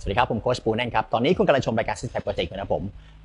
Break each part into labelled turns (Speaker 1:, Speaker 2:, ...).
Speaker 1: สวัสดีครับ ผมโค้ชปูแน่นครับ ตอนนี้คุณกำลังชมรายการ Six Pack Project นะครับผม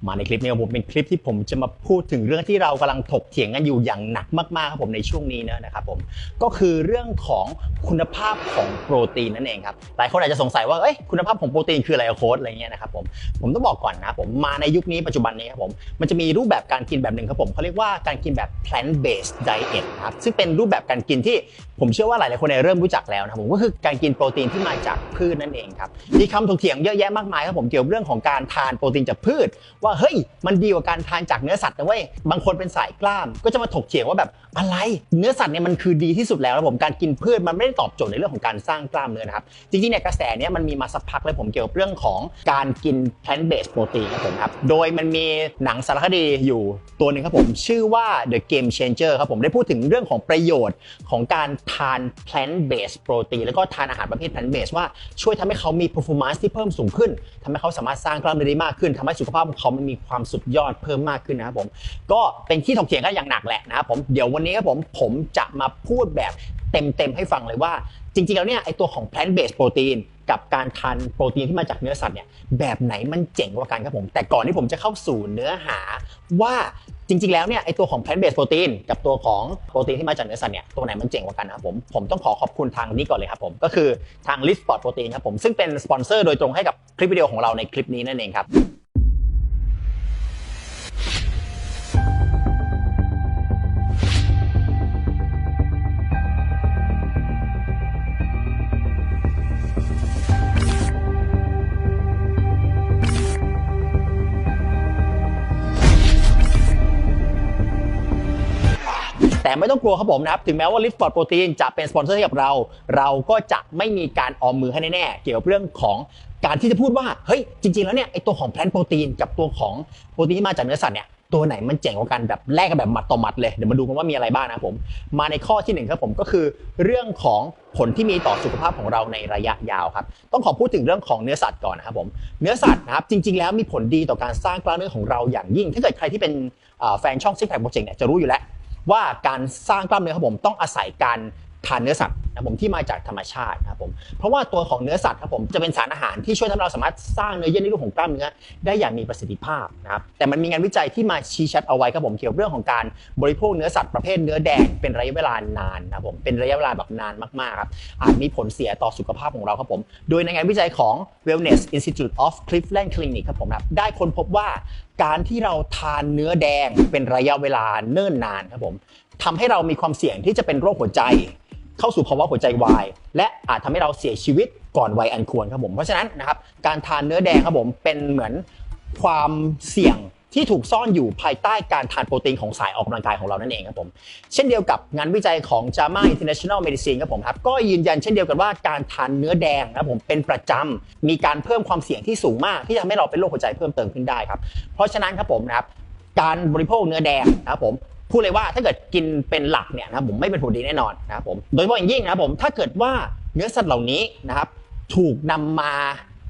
Speaker 1: มาในคลิปนี้ผมเป็นคลิปที่ผมจะมาพูดถึงเรื่องที่เรากำลังถกเถียงกันอยู่อย่างหนักมากๆครับผมในช่วงนี้นะครับผมก็คือเรื่องของคุณภาพของโปรตีนนั่นเองครับหลายคนอาจจะสงสัยว่าเอ้ยคุณภาพของโปรตีนคืออะไรโค้ชอะไรเงี้ยนะครับผมผมต้องบอกก่อนนะครับผมมาในยุคนี้ปัจจุบันนี้ครับผมมันจะมีรูปแบบการกินแบบหนึ่งครับผมเขาเรียกว่าการกินแบบ plant based diet นะครับซึ่งเป็นรูปแบบการกินที่ผมเชื่อว่าหลายๆคนเนี่ยเริ่มรู้จักแล้วนะผมก็คือการกินโปรตีนที่มาจากพืชนั่นเองครับมีคำถกเถียงเยอะแยะมากมายครับผมเกี่ยวกับเรื่องของการทานโปรตีนจากพืช ว่าเฮ้ยมันดีกว่าการทานจากเนื้อสัตว์นะเว้ยบางคนเป็นสายกล้าม ก็จะมาถกเถียงว่าแบบอะไร เนื้อสัตว์เนี่ยมันคือดีที่สุดแล้วนะผมการกินพืชมันไม่ได้ตอบโจทย์ในเรื่องของการสร้างกล้ามเนื้อนะครับจริงๆเนี่ยกระแสเนี้ยมันมีมาสักพักเลยผมเกี่ยวกับเรื่องของการกิน plant based protein ครับผมครับโดยมันมีหนังสารคดีอยู่ตัวหนึ่งครับผมชื่อว่า The Game Changer ครับผมได้พูดถึงเรื่องของประโยชน์ของการทาน plant based protein แล้วก็ทานอาหารประเภท plant based ว่าช่วยทำให้เขามี performance ที่เพิ่มสูงขึ้นทำให้เขาสามารถสร้างกล้ามเนื้อได้มากขึ้นทำให้สุขภาพของเขามันมีความสุดยอดเพิ่มมากขึ้นนะครับผม ก็เป็นที่ถกเถียงกันอย่างหนักแหละนะครับผมเดี๋ยววันนี้ครับผมผมจะมาพูดแบบเต็มๆให้ฟังเลยว่า จริงๆแล้วเนี่ยไอตัวของ plant based protein กับการทานโปรตีนที่มาจากเนื้อสัตว์เนี่ยแบบไหนมันเจ๋งกว่ากันครับผม แต่ก่อนที่ผมจะเข้าสู่เนื้อหาว่า ริง ๆ แล้วเนี่ยไอตัวของ plant based protein กับตัวของโปรตีนที่มาจากเนื้อสัตว์เนี่ยตัวไหนมันเจ๋งกว่ากันนะครับผมผมต้องขอขอบคุณทางนี้ก่อนเลยครับผมก็คือทาง List Sport Protein ครับผมซึ่งเป็นสปอนเซอร์โดยตรงให้กับคลิปวิดีโอของเราในคลิปนี้นั่นเองครับ ไม่ต้องกลัวครับผมนะครับ ถึงแม้ว่า Lift Sport Protein จะเป็นสปอนเซอร์ให้กับเรา เราก็จะไม่มีการออมมือให้แน่ๆ เกี่ยวกับเรื่องของการที่จะพูดว่า เฮ้ย จริง ๆ แล้วเนี่ยไอตัวของแพลนโปรตีนกับตัวของโปรตีนที่มาจากเนื้อสัตว์เนี่ยตัวไหนมันเจ๋งกว่ากันแบบแลกกันแบบมัดต่อมัดเลยเดี๋ยวมาดูกันว่ามีอะไรบ้างนะครับผมมาในข้อที่หนึ่งครับผมก็คือเรื่องของผลที่มีต่อสุขภาพของเราในระยะยาวครับต้องขอพูดถึงเรื่องของเนื้อสัตว์ก่อนนะครับผมเนื้อสัตว์นะครับจริง ๆ แล้วมีผลดีต่อการสร้างกล้ามเนื้อของเราอย่างยิ่ง ถ้าเกิดใครที่เป็นแฟนช่อง Six Pack Project เนี่ยจะรู้อยู่แล้ว ว่าการสร้างกล้ามเนื้อครับผมต้องอาศัยการ ทานเนื้อสัตว์นะครับผมที่มาจากธรรมชาตินะครับผมเพราะว่าตัวของเนื้อสัตว์ครับผมจะเป็นสารอาหารที่ช่วยทำให้เราสามารถสร้างเนื้อเยื่อในรูปของกล้ามเนื้อได้อย่างมีประสิทธิภาพนะครับแต่มันมีงานวิจัยที่มาชี้ชัดเอาไว้ครับผมเกี่ยวกับเรื่องของการบริโภคเนื้อสัตว์ประเภทเนื้อแดงเป็นระยะเวลานานนะครับผมเป็นระยะเวลาแบบนานมากๆครับอาจมีผลเสียต่อสุขภาพของเราครับผมโดยในงานวิจัยของ Wellness Institute of Cleveland Clinic ครับผมครับได้ค้นพบว่าการที่เราทานเนื้อแดงเป็นระยะเวลาเนิ่นนานครับผมทำให้เรามีความเสี่ยงที่จะเป็นโรคหัวใจ เข้าสู่ภาวะหัวใจวาย และอาจทำให้เราเสียชีวิตก่อนวัยอันควรครับผมเพราะฉะนั้นนะครับการทานเนื้อแดงครับผมเป็นเหมือนความเสี่ยงที่ถูกซ่อนอยู่ภายใต้การทานโปรตีนของสายออกกำลังกายของเรานั่นเองครับผม เช่นเดียวกับงานวิจัยของ JAMA International Medicine ครับผมครับก็ยืนยันเช่นเดียวกันว่าการทานเนื้อแดงนะครับผมเป็นประจำมีการเพิ่มความเสี่ยงที่สูงมาก ที่ทำให้เราเป็นโรคหัวใจเพิ่มเติมขึ้นได้ครับ เพราะฉะนั้นครับผมนะครับการบริโภคเนื้อแดงนะครับผม พูดเลยว่าถ้าเกิดกินเป็นหลักเนี่ยนะครับผมไม่เป็นผลดีแน่นอนนะครับผมโดยเฉพาะอย่างยิ่งนะครับผมถ้าเกิดว่าเนื้อสัตว์เหล่านี้นะครับถูกนำมา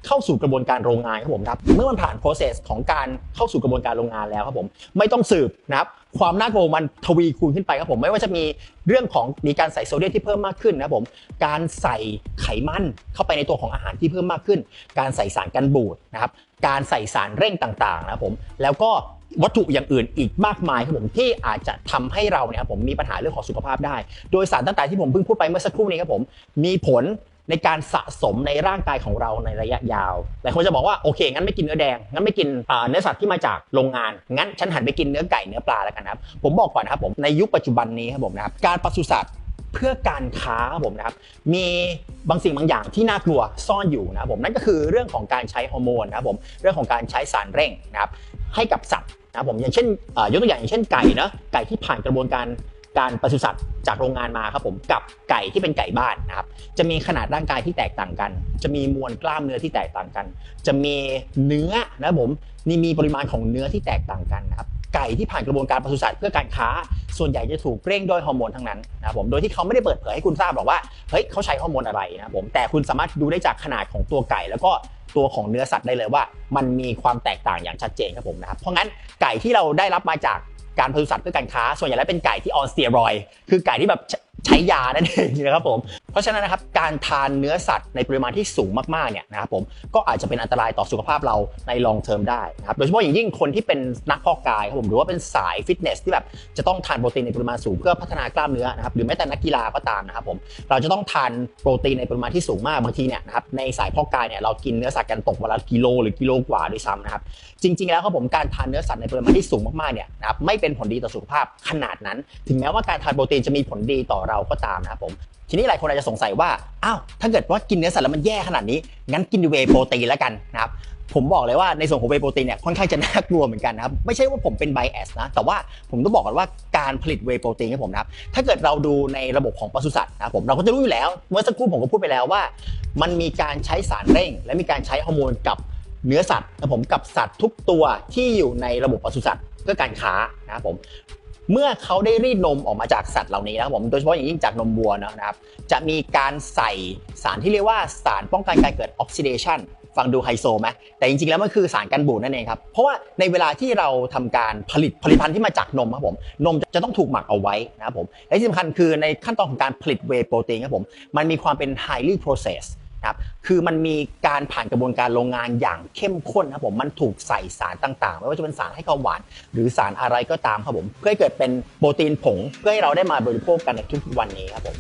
Speaker 1: เข้าสู่กระบวนการโรงงานครับผมครับเมื่อมันผ่าน process ของการเข้าสู่กระบวนการโรงงานแล้วครับผมไม่ต้องสืบนะครับความน่ากลัวมันทวีคูณขึ้นไปครับผมไม่ว่าจะมีเรื่องของมีการใส่โซเดียมที่เพิ่มมากขึ้นนะครับผมการใส่ไขมันเข้าไปในตัวของอาหารที่เพิ่มมากขึ้น การใส่สารกันบูดนะครับการใส่สารเร่งต่างๆนะครับผมแล้วก็ วัตถุอย่างอื่นอีกมากมายครับผมที่อาจจะทำให้เราเนี่ยครับผมมีปัญหาเรื่องของสุขภาพได้ โดยสารต่างๆที่ผมเพิ่งพูดไปเมื่อสักครู่นี้ครับผมมีผลในการสะสมในร่างกายของเราในระยะยาว หลายคนจะบอกว่าโอเค งั้นไม่กินเนื้อแดง งั้นไม่กินเนื้อสัตว์ที่มาจากโรงงาน งั้นฉันหันไปกินเนื้อไก่เนื้อปลาแล้วกันครับ ผมบอกก่อนนะครับผมในยุคปัจจุบันนี้ครับผมนะครับการปศุสัตว์เพื่อการค้าครับผมนะครับมีบางสิ่งบางอย่างที่น่ากลัวซ่อนอยู่นะครับผมนั่นก็คือเรื่องของการใช้ฮอร์โมนนะครับผมเรื่องของการใช้สารเร่งนะครับให้กับสัตว์ นะผมอย่างเช่นยกตัวอย่างอย่างเช่นไก่นะไก่ที่ผ่านกระบวนการการปศุสัตว์จากโรงงานมาครับผมกับไก่ที่เป็นไก่บ้านนะครับจะมีขนาดร่างกายที่แตกต่างกัน จะมีมวลกล้ามเนื้อที่แตกต่างกัน จะมีเนื้อนะผมนี่มีปริมาณของเนื้อที่แตกต่างกันนะครับ ไก่ที่ผ่านกระบวนการปศุสัตว์เพื่อการค้า ส่วนใหญ่จะถูกเร่งด้วยฮอร์โมนทั้งนั้นนะครับผมโดยที่เขาไม่ได้เปิดเผยให้คุณทราบหรอกว่าเฮ้ยเขาใช้ฮอร์โมนอะไรนะครับผมแต่คุณสามารถดูได้จากขนาดของตัวไก่ แล้วก็ตัวของเนื้อสัตว์ได้เลยว่า มันมีความแตกต่างอย่างชัดเจนครับผมนะครับเพราะงั้นไก่ที่เราได้รับมาจากการปศุสัตว์เพื่อการค้า ส่วนใหญ่แล้วเป็นไก่ที่ออนสเตียรอยคือไก่ที่แบบ ใช้ยานั่นเองนะครับผม เพราะฉะนั้นนะครับการทานเนื้อสัตว์ในปริมาณที่สูงมากๆเนี่ยนะครับผมก็อาจจะเป็นอันตรายต่อสุขภาพเราในลองเทอมได้นะครับโดยเฉพาะอย่างยิ่งคนที่เป็นนักพาะกายครับผมหรือว่าเป็นสายฟิตเนสที่แบบจะต้องทานโปรตีนในปริมาณสูงเพื่อพัฒนากล้ามเนื้อนะครับหรือแม้แต่นักกีฬาก็ตามนะครับผมเราจะต้องทานโปรตีนในปริมาณที่สูงมากบางทีเนี่ยนะครับในสายพาะกายเนี่ยเรากินเนื้อสัตว์กันตกวันละกิโลหรือกิโลกว่าด้วยซ้ำนะครับจริง ๆ แล้วครับผมการทานเนื้อสัตว์ในปริมาณที่สูงมากๆเนี่ยนะครับไม่เป็นผลดีต่อสุขภาพขนาดนั้น ถึงแม้ว่าการทานโปรตีนจะมีผลดีต่อเราก็ตามนะครับผม ทีนี้หลายคนอาจจะสงสัยว่า อ้าว ถ้าเกิดว่ากินเนื้อสัตว์แล้วมันแย่ขนาดนี้ งั้นกินเวโปรตีนแล้วกันนะครับ ผมบอกเลยว่าในส่วนของเวโปรตีนเนี่ยค่อนข้างจะน่ากลัวเหมือนกันนะครับ ไม่ใช่ว่าผมเป็นไบแอสนะ แต่ว่าผมต้องบอกก่อนว่าการผลิตเวโปรตีนครับผมนะครับ ถ้าเกิดเราดูในระบบของปศุสัตว์นะครับผม เราก็จะรู้อยู่แล้ว เมื่อสักครู่ผมก็พูดไปแล้วว่า มันมีการใช้สารเร่ง และมีการใช้ฮอร์โมนกับเนื้อสัตว์นะครับผมกับสัตว์ทุกตัวที่อยู่ในระบบปศุสัตว์เพื่อการค้านะครับผม เมื่อเขาได้รีดนมออกมาจากสัตว์เหล่านี้นะครับผมโดยเฉพาะอย่างยิ่งจากนมวัวนะครับ จะมีการใส่สารที่เรียกว่าสารป้องกันการเกิดออกซิเดชันฟังดูไฮโซไหมแต่จริงๆ แล้วมันคือสารกันบูดนั่นเองครับ เพราะว่าในเวลาที่เราทำการผลิตผลิตภัณฑ์ที่มาจากนมครับผม นมจะต้องถูกหมักเอาไว้นะครับผม และที่สำคัญคือในขั้นตอนของการผลิตเวโปรตีนครับผม มันมีความเป็น highly processed ครับคือมันมีการผ่านกระบวนการโรงงานอย่างเข้มข้นครับผมมันถูกใส่สารต่างๆ ไม่ว่าจะเป็นสารให้ความหวาน หรือสารอะไรก็ตามครับผมเพื่อให้เกิดเป็นโปรตีนผงเพื่อให้เราได้มาบริโภคกันในทุกๆวันนี้ครับผม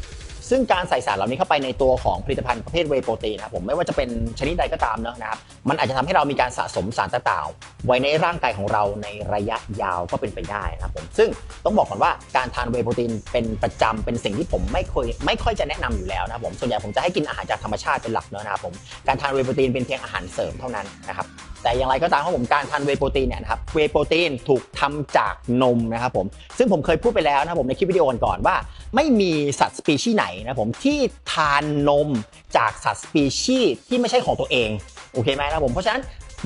Speaker 1: ซึ่งการใส่สารเหล่านี้เข้าไปในตัวของผลิตภัณฑ์ประเภทเวโปรตีนนะครับผมไม่ว่าจะเป็นชนิดใดก็ตามเนอะนะครับมันอาจจะทำให้เรามีการสะสมสารต่างๆไว้ในร่างกายของเราในระยะยาวก็เป็นไปได้นะครับผมซึ่งต้องบอกก่อนว่าการทานเวโปรตีนเป็นประจำเป็นสิ่งที่ผมไม่เคยไม่ค่อยจะแนะนำอยู่แล้วนะครับผมส่วนใหญ่ผมจะให้กินอาหารจากธรรมชาติเป็นหลักเนอะนะครับผมการทานเวโปรตีนเป็นเพียงอาหารเสริมเท่านั้นนะครับ แต่อย่างไรก็ตามครับผมการทานเวโปรตีนเนี่ยนะครับเวโปรตีนถูกทำจากนมนะครับผมซึ่งผมเคยพูดไปแล้วนะผมในคลิปวิดีโอก่อนว่า ไม่มีสัตว์สปีชีส์ไหนนะผมที่ทานนมจากสัตว์สปีชีส์ที่ไม่ใช่ของตัวเองโอเคไหมนะผมเพราะฉะนั้น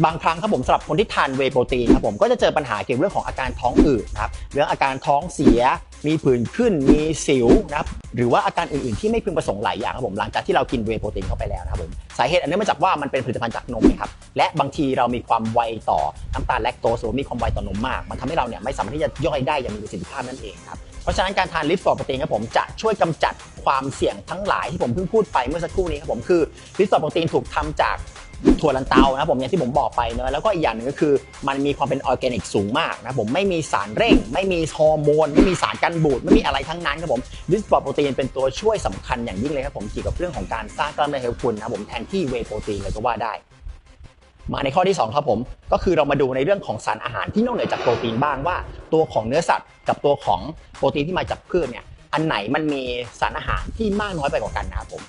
Speaker 1: บางครั้งครับผมสำหรับคนที่ทานเวโปรตีนครับผมก็จะเจอปัญหาเกี่ยวกับเรื่องของอาการท้องอืดนะครับเรื่องอาการท้องเสีย มีผื่นขึ้นมีสิวนะครับหรือว่าอาการอื่นๆที่ไม่พึงประสงค์หลายอย่างครับผมหลังจากที่เรากินเวโปรตีนเข้าไปแล้วนะครับผมสาเหตุอันเนื่องมาจากว่ามันเป็นผลิตภัณฑ์จากนมนะครับและบางทีเรามีความไวต่อน้ำตาลแลคโตสหรือมีความไวต่อนมมาก มันทำให้เราเนี่ยไม่สามารถที่จะย่อยได้อย่างมีประสิทธิภาพนั่นเองครับเพราะฉะนั้นการทานลิฟต์ฟอร์โปรตีนครับผมจะช่วยกำจัดความเสี่ยงทั้งหลายที่ผมเพิ่งพูดไปเมื่อสักครู่นี้ครับผมคือลิฟต์ฟอร์โปรตีนถูกทำจาก ถั่วลันเตานะครับผมอย่างที่ผมบอกไปเนอะแล้วก็อีกอย่างหนึ่งก็คือ มันมีความเป็นออร์แกนิกสูงมากนะผมไม่มีสารเร่ง ไม่มีฮอร์โมนไม่มีสารกันบูดไม่มีอะไรทั้งนั้นครับผมลิสปอร์โปรตีนเป็นตัวช่วยสำคัญอย่างยิ่งเลยครับผมเกี่ยวกับเรื่องของการสร้างกล้ามเนื้อเฮลคุณนะผมแทนที่เวโปรตีนเลยก็ว่าได้มาในข้อที่ 2 ครับผม ก็คือเรามาดูในเรื่องของสารอาหารที่นอกเหนือจากโปรตีนบ้างว่า ตัวของเนื้อสัตว์กับตัวของโปรตีนที่มาจากพืชเนี่ยอันไหนมันมีสารอาหารที่มากน้อยไปกว่ากันนะครับผม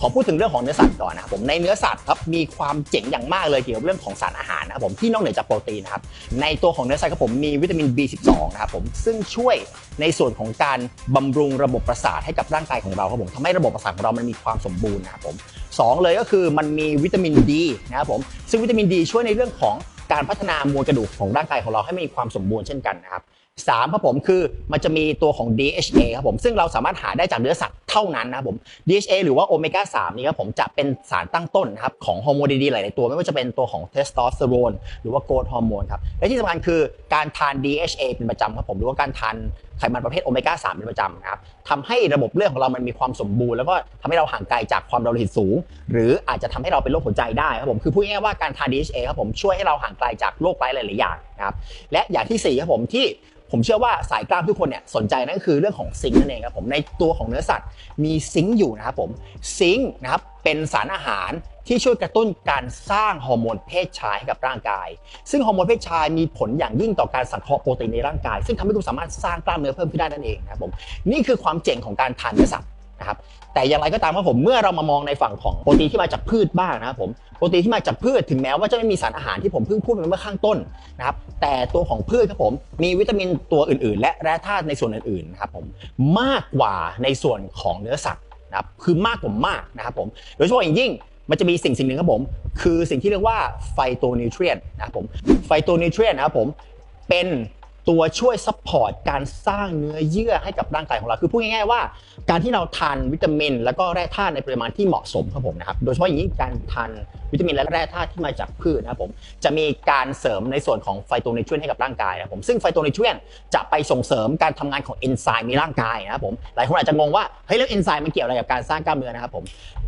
Speaker 1: ขอพูดถึงเรื่องของเนื้อสัตว์ก่อนนะครับผมในเนื้อสัตว์ครับมีความเจ๋งอย่างมากเลยเกี่ยวกับเรื่องของสารอาหารนะครับผมที่นอกเหนือจากโปรตีนนะครับในตัวของเนื้อสัตว์ครับผมมีวิตามิน B12 นะครับผมซึ่งช่วยในส่วนของการบำรุงระบบประสาทให้กับร่างกายของเราครับผมทำให้ระบบประสาทของเรามันมีความสมบูรณ์นะครับผมสองเลยก็คือมันมีวิตามินดีนะครับผมซึ่งวิตามินดีช่วยในเรื่องของการพัฒนามวลกระดูกของร่างกายของเราให้มีความสมบูรณ์เช่นกันนะครับ สามครับผมคือมันจะมีตัวของ DHA ครับผมซึ่งเราสามารถหาได้จากเนื้อสัตว์เท่านั้นนะครับผม DHA หรือว่าโอเมก้า3นี่ครับผมจะเป็นสารตั้งต้นนะครับของฮอร์โมนดีๆหลายๆตัว ไม่ว่าจะเป็นตัวของเทสโทสเตอโรนหรือว่าโกรทฮอร์โมนครับและที่สำคัญคือการทาน DHA เป็นประจำครับผมหรือว่าการทาน ไขมันประเภทโอเมก้า3เป็นประจำนะครับทำให้ระบบเลือดของเรามันมีความสมบูรณ์แล้วก็ทำให้เราห่างไกลจากความดันโลหิตสูง หรืออาจจะทำให้เราเป็นโรคหัวใจได้ครับผมคือพูดง่ายๆว่าการทาน DHA ครับผมช่วยให้เราห่างไกลจากโรคร้ายหลายๆอย่างนะครับและอย่างที่สี่ครับผมที่ผมเชื่อว่าสายกล้ามทุกคนเนี่ยสนใจนั่นก็คือเรื่องของซิงค์นั่นเองครับผมในตัวของเนื้อสัตว์มีซิงค์อยู่นะครับผมซิงค์นะครับ เป็นสารอาหารที่ช่วยกระตุ้นการสร้างฮอร์โมนเพศชายให้กับร่างกาย ซึ่งฮอร์โมนเพศชายมีผลอย่างยิ่งต่อการสังเคราะห์โปรตีนในร่างกาย ซึ่งทำให้คุณสามารถสร้างกล้ามเนื้อเพิ่มขึ้นได้นั่นเองนะครับผม นี่คือความเจ๋งของการทานเนื้อสัตว์นะครับ แต่อย่างไรก็ตามครับผม เมื่อเรามามองในฝั่งของโปรตีนที่มาจากพืชบ้างนะครับผม โปรตีนที่มาจากพืชถึงแม้ว่าจะไม่มีสารอาหารที่ผมเพิ่งพูดไปเมื่อข้างต้นนะครับ แต่ตัวของพืชครับผม มีวิตามินตัวอื่น ๆ และแร่ธาตุในส่วนอื่นๆนะครับผม มากกว่าในส่วนของเนื้อสัตว์ นะครับคือมากกว่ามากนะครับผมโดยเฉพาะอย่างยิ่งมันจะมีสิ่งสิ่งหนึ่งครับผม คือสิ่งที่เรียกว่าไฟโตนิวเทรียนนะครับผมไฟโตนิวเทรียนนะครับผมเป็น ตัวช่วยซัพพอร์ตการสร้างเนื้อเยื่อให้กับร่างกายของเรา คือพูดง่ายๆว่า การที่เราทานวิตามิน แล้วก็แร่ธาตุในปริมาณที่เหมาะสมครับผมนะครับ โดยเฉพาะอย่างยิ่งการทานวิตามินและแร่ธาตุที่มาจากพืชนะครับผม จะมีการเสริมในส่วนของไฟโตนิวทรีนให้กับร่างกายนะครับผม ซึ่งไฟโตนิวทรีนจะไปส่งเสริมการทำงานของเอนไซม์ในร่างกายนะครับผม หลายคนอาจจะงงว่า เฮ้ยแล้วเอนไซม์มันเกี่ยวอะไรกับการสร้างกล้ามเนื้อนะครับผม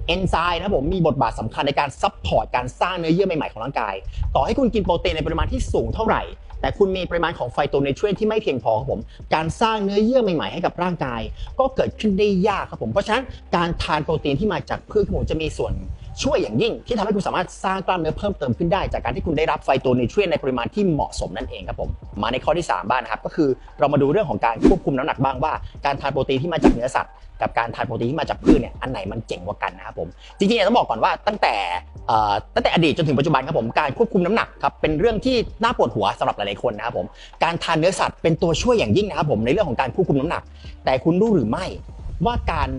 Speaker 1: เอนไซม์นะครับผมมีบทบาทสำคัญในการซัพพอร์ตการสร้างเนื้อเยื่อใหม่ๆของร่างกาย ต่อให้คุณกินโปรตีนในปริมาณที่สูงเท่าไหร่ แต่คุณมีปริมาณของไฟโตนิวทรนที่ไม่เพียงพอครับผม การสร้างเนื้อเยื่อใหม่ๆให้กับร่างกาย ก็เกิดขึ้นได้ยากครับผม เพราะฉะนั้นการทานโปรตีนที่มาจากพืชผมจะมีส่วน ช่วยอย่างยิ่งที่ทำให้คุณสามารถสร้างกล้ามเนื้อเพิ่มเติมขึ้นได้ จากการที่คุณได้รับไฟโตนิวทรีนในปริมาณที่เหมาะสมนั่นเองครับผมมาในข้อที่ 3 บ้างนะครับก็คือเรามาดูเรื่องของการควบคุมน้ำหนักบ้างว่าการทานโปรตีนที่มาจากเนื้อสัตว์กับการทานโปรตีนที่มาจากพืชเนี่ยอันไหนมันเจ๋งกว่ากันนะครับผมจริงๆเนี่ยต้องบอกก่อนว่าตั้งแต่ตั้งแต่อดีตจนถึงปัจจุบันครับผมการควบคุมน้ำหนักครับเป็นเรื่องที่น่าปวดหัวสำหรับหลายๆคนนะครับผมการทานเนื้อสัตว์เป็นตัวช่วยอย่างยิ่งนะครับผมในเรื่องของการควบคุมน้ำหนัก แต่คุณรู้หรือไม่ว่าการ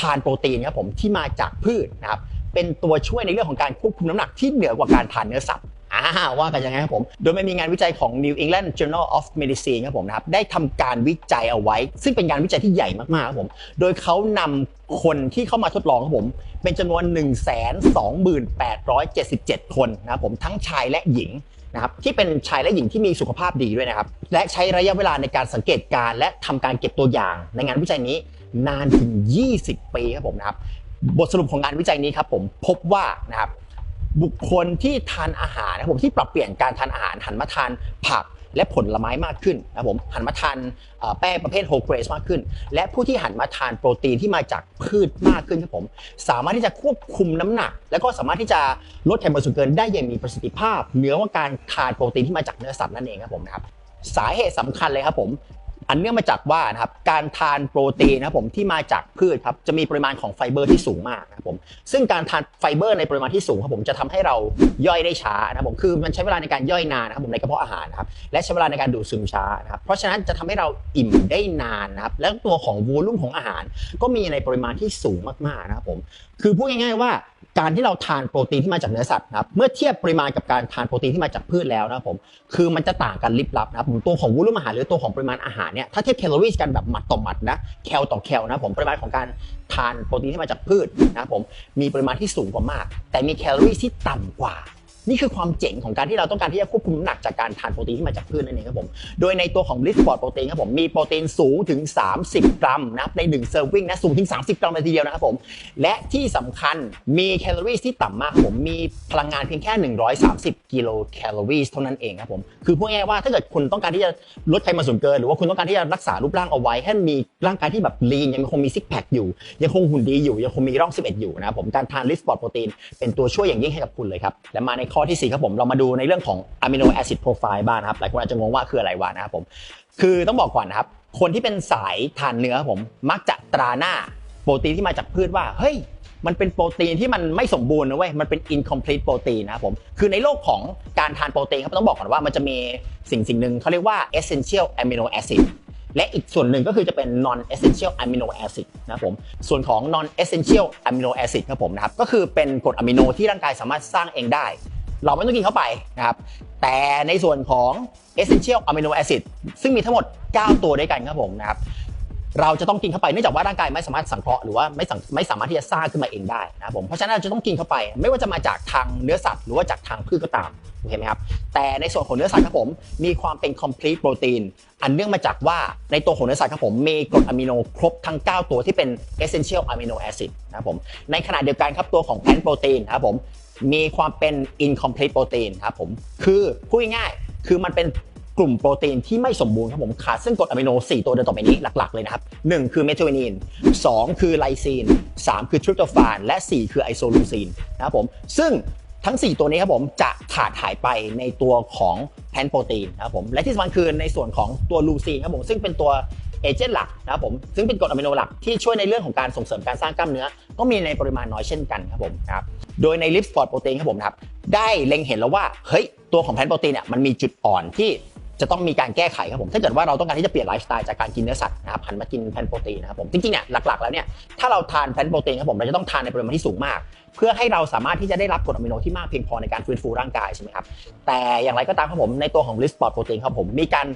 Speaker 1: ทานโปรตีนครับผมที่มาจากพืชนะครับ เป็นตัวช่วยในเรื่องของการควบคุมน้ำหนักที่เหนือกว่าการทานเนื้อสัตว์อ่าว่ากันยังไงครับผม โดยมันมีงานวิจัยของ New England Journal of Medicine ครับผมนะครับ ได้ทำการวิจัยเอาไว้ ซึ่งเป็นงานวิจัยที่ใหญ่มากๆครับผม โดยเขานำคนที่เข้ามาทดลองครับผม เป็นจำนวน 12877 คนนะครับผม ทั้งชายและหญิงนะครับ ที่เป็นชายและหญิงที่มีสุขภาพดีด้วยนะครับ และใช้ระยะเวลาในการสังเกตการและทำการเก็บตัวอย่างในงานวิจัยนี้นานถึง 20 ปีครับผมนะครับ บทสรุปของงานวิจัยนี้ครับผมพบว่านะครับบุคคลที่ทานอาหารนะครับผมที่ปรับเปลี่ยนการทานอาหารหันมาทานผักและผลไม้มากขึ้นนะครับผมหันมาทานแป้งประเภทโฮเกรสมากขึ้น และผู้ที่หันมาทานโปรตีนที่มาจากพืชมากขึ้นครับผม สามารถที่จะควบคุมน้ำหนัก และก็สามารถที่จะลดไขมันส่วนเกินได้อย่างมีประสิทธิภาพเหนือกว่าการทานโปรตีนที่มาจากเนื้อสัตว์นั่นเองครับผมนะครับสาเหตุสำคัญเลยครับผม อันเนื่องมาจากว่านะครับการทานโปรตีนนะครับผมที่มาจากพืชครับจะมีปริมาณของไฟเบอร์ที่สูงมากนะครับผมซึ่งการทานไฟเบอร์ในปริมาณที่สูงครับผมจะทำให้เราย่อยได้ช้านะครับผมคือมันใช้เวลาในการย่อยนานนะครับผมในกระเพาะอาหารนะครับและใช้เวลาในการดูดซึมช้านะครับเพราะฉะนั้นจะทำให้เราอิ่มได้นานนะครับแล้วตัวของวูลุ่มของอาหาร ก็มีในปริมาณที่สูงมากๆนะครับผมคือพูดง่ายๆว่า การที่เราทานโปรตีนที่มาจากเนื้อสัตว์นะครับเมื่อเทียบปริมาณกับการทานโปรตีนที่มาจากพืชแล้วนะครับผมคือมันจะต่างกันลิบลับนะครับผมตัวของวูลุ่มอาหารหรือตัวของปริมาณอาหารเนี่ยถ้าเทียบแคลอรี่กันแบบหมัดต่อหมัดนะแคลต่อแคลนะผมปริมาณของการทานโปรตีนที่มาจากพืชนะครับผมมีปริมาณที่สูงกว่ามาก แต่มีแคลอรี่ที่ต่ำกว่า นี่คือความเจ๋งของการที่เราต้องการที่จะควบคุมน้ำหนักจากการทานโปรตีนที่มาจากพืชนั่นเองครับผม โดยในตัวของ b l i s s p o r t โปรตีนครับผมมีโปรตีนสูงถึง 30 กรัมนะครับใน1เซอร์วิงนะสูงถึง 30 กรัมเลยทีเดียวนะครับผม และที่สำคัญมีแคลอรี่ที่ต่ำมากผมมีพลังงานเพียงแค่ 130 กิโลแคลอรี่เท่านั้นเองครับผมคือพูดง่ายว่าถ้าเกิดคุณต้องการที่จะลดไขมันส่วนเกิน หรือว่าคุณต้องการที่จะรักษารูปร่างเอาไว้ให้มีร่างกายที่แบบลีนยังคงมีซิกแพคอยู่ยังคงหุ่นดีอยู่ยังคงมีร่อง 11 อยู่นะครับผมการทานลิสปอร์ตโปรตีนเป็นตัวช่วยอย่างยิ่งให้กับคุณเลยครับและมาในข้อที่สี่ครับผมเรามาดูในเรื่องของอะมิโนแอซิดโปรไฟล์บ้างนะครับหลายคนอาจจะงงว่าคืออะไรวะนะครับผมคือต้องบอกก่อนนะครับคนที่เป็นสายทานเนื้อผมมักจะตราหน้าโปรตีนที่มาจากพืชว่าเฮ้ยมันเป็นโปรตีนที่มันไม่สมบูรณ์นะเว้ย มันเป็น incomplete โปรตีนนะครับผม คือในโลกของการทานโปรตีนครับต้องบอกก่อนว่ามันจะมีสิ่งสิ่งหนึ่งเขาเรียกว่า essential amino acid และอีกส่วนหนึ่งก็คือจะเป็น non essential amino acid นะครับผม ส่วนของ non essential amino acid ครับผมนะครับ ก็คือเป็นกรดอะมิโนที่ร่างกายสามารถสร้างเองได้ เราไม่ต้องกินเข้าไปนะครับแต่ในส่วนของ essential amino acid ซึ่งมีทั้งหมด 9 ตัวด้วยกันครับผมนะครับเราจะต้องกินเข้าไปเนื่องจากว่าร่างกายไม่สามารถสังเคราะห์หรือว่าไม่สังไม่สามารถที่จะสร้างขึ้นมาเองได้นะครับผมเพราะฉะนั้นเราจะต้องกินเข้าไป ไม่ว่าจะมาจากทางเนื้อสัตว์หรือว่าจากทางพืชก็ตามโอเคไหมครับแต่ในส่วนของเนื้อสัตว์ครับผมมีความเป็น complete protein อันเนื่องมาจากว่าในตัวของเนื้อสัตว์ครับผมมีกรดอะมิโนครบทั้ง 9 ตัวที่เป็น essential amino acid นะครับผมในขณะเดียวกันครับตัวของ plant protein นะครับผม มีความเป็น incomplete protein ครับผม คือพูดง่ายๆ คือมันเป็นกลุ่มโปรตีนที่ไม่สมบูรณ์ครับผมขาดซึ่งกรดอะมิโน 4 ตัวเดินต่อไปนี้หลัก ๆ เลยนะครับ 1 คือเมทิโอนีน 2 คือไลซีน 3 คือทริปโตฟานและ 4 คือไอโซลูซีนนะครับผม ซึ่งทั้ง 4 ตัวนี้ครับผมจะขาดหายไปในตัวของแพนโปรตีนนะครับผม และที่สำคัญคือในส่วนของตัวลูซีนครับผมซึ่งเป็นตัว เอเจนต์หลักนะครับผมซึ่งเป็นกรดอะมิโนหลักที่ช่วยในเรื่องของการส่งเสริมการสร้างกล้ามเนื้อ ก็มีในปริมาณน้อยเช่นกันครับผมนะครับโดยในลิปสปอร์ตโปรตีนครับผมครับได้เล็งเห็นแล้วว่าเฮ้ยตัวของแพนโปรตีนเนี่ยมันมีจุดอ่อนที่ จะต้องมีการแก้ไขครับผม ถ้าเกิดว่าเราต้องการที่จะเปลี่ยนไลฟ์สไตล์จากการกินเนื้อสัตว์นะครับหันมากินแพลนโปรตีนนะครับผม จริงๆเนี่ยหลักๆแล้วเนี่ยถ้าเราทานแพลนโปรตีนครับผมเราจะต้องทานในปริมาณที่สูงมาก เพื่อให้เราสามารถที่จะได้รับกรดอะมิโนที่มากเพียงพอในการฟื้นฟูร่างกายใช่ไหมครับแต่อย่างไรก็ตามครับผมในตัวของ List Sport Protein ครับผมมีการ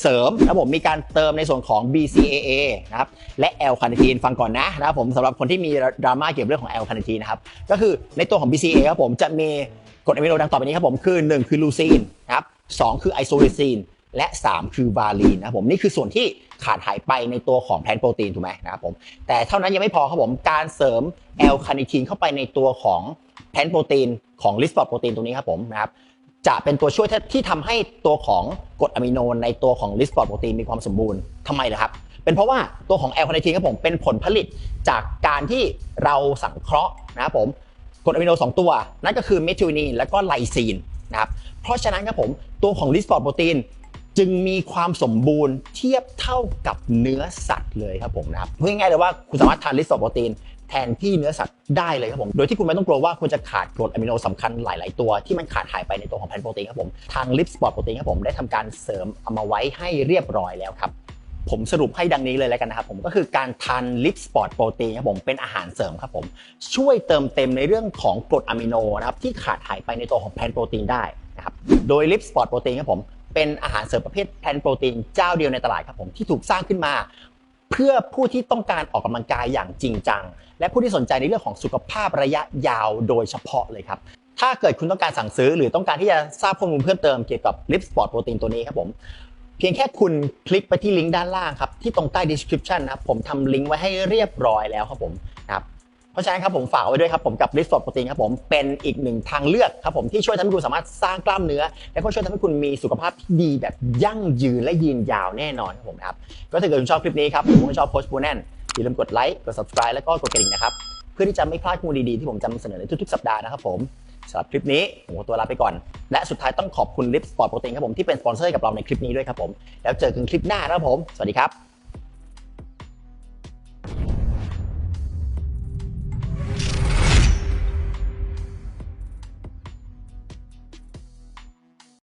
Speaker 1: เสริมนะครับผมมีการเติมในส่วนของ BCAA นะครับและ L carnitine ฟังก่อนนะนะครับผมสำหรับคนที่มีดราม่าเกี่ยวกับเรื่องของ L carnitine นะครับก็คือในตัวของ BCAA ครับผมจะมีกรดอะมิโนดังต่อไปนี้ครับผมคือ 1 คือลูซีนนะครับ สองคือไอโซลิซีนและ 3 คือบาลีนนะครับผมนี่คือส่วนที่ขาดหายไปในตัวของแพลนโปรตีนถูกไหมนะครับผมแต่เท่านั้นยังไม่พอครับผมการเสริม L carnitine เข้าไปในตัวของแพลนโปรตีนของ List Sport Protein ตรงนี้ครับผมนะครับจะเป็นตัวช่วยที่ทำให้ตัวของกรดอะมิโนในตัวของลิสปอร์โปรตีนมีความสมบูรณ์ทำไมล่ะครับเป็นเพราะว่าตัวของแอลคาเนทีนครับผมเป็นผลผลิตจากการที่เราสังเคราะห์นะครับผมกรดอะมิโน2ตัวนั่นก็คือเมทิลนีนและก็ไลซีน นะครับเพราะฉะนั้นครับผมตัวของลิสปอร์ตโปรตีนจึงมีความสมบูรณ์เทียบเท่ากับเนื้อสัตว์เลยครับผมนะครับพูดง่ายๆเลยว่าคุณสามารถทานลิสปอร์ตโปรตีนแทนที่เนื้อสัตว์ได้เลยครับผม โดยที่คุณไม่ต้องกลัวว่าคุณจะขาดกรดอะมิโนสำคัญหลาย ๆ ตัวที่มันขาดหายไปในตัวของแพนโปรตีนครับผม ทางลิปสปอร์ตโปรตีนครับผมได้ทำการเสริมเอามาไว้ให้เรียบร้อยแล้วครับ ผมสรุปให้ดังนี้เลยแล้วกันนะครับผมก็คือการทานลิปสปอร์ตโปรตีนครับผมเป็นอาหารเสริมครับผมช่วยเติมเต็มในเรื่องของกรดอะมิโนนะครับที่ขาดหายไปในตัวของแพนโปรตีนได้นะครับโดยลิปสปอร์ตโปรตีนครับผมเป็นอาหารเสริมประเภทแพนโปรตีนเจ้าเดียวในตลาดครับผมที่ถูกสร้างขึ้นมา เพื่อผู้ที่ต้องการออกกำลังกายอย่างจริงจัง และผู้ที่สนใจในเรื่องของสุขภาพระยะยาวโดยเฉพาะเลยครับถ้าเกิดคุณต้องการสั่งซื้อหรือต้องการที่จะทราบข้อมูลเพิ่มเติมเกี่ยวกับ Lip Sport Protein ตัวนี้ครับผม เพียงแค่คุณคลิกไปที่ลิงก์ด้านล่างครับที่ตรงใต้ description นะครับผมทำลิงก์ไว้ให้เรียบร้อยแล้วครับผมนะครับเพราะฉะนั้นครับผมฝากไว้ด้วยครับผมกับ List Sport Protein ครับผมเป็นอีกหนึ่งทางเลือกครับผมที่ช่วยทำให้คุณสามารถสร้างกล้ามเนื้อ และก็ช่วยทำให้คุณมีสุขภาพที่ดีแบบยั่งยืนและยืนยาวแน่นอนครับผมนะครับก็ถ้าเกิดคุณชอบคลิปนี้ครับผมชอบโค้ชบูแนนอย่าลืมกดไลค์กด subscribe แล้วก็กดกระดิ่งนะครับเพื่อที่จะไม่พลาดข้อมูลดีๆที่ผมจะนำเสนอในทุกๆสัปดาห์นะครับผม สำหรับคลิปนี้ผมขอตัวลาไปก่อน และสุดท้ายต้องขอบคุณลิปสปอร์ตโปรตีนครับผมที่เป็นสปอนเซอร์ให้กับเราในคลิปนี้ด้วยครับผม แล้วเจอกันคลิปหน้านะครับผม สวัสดีครับ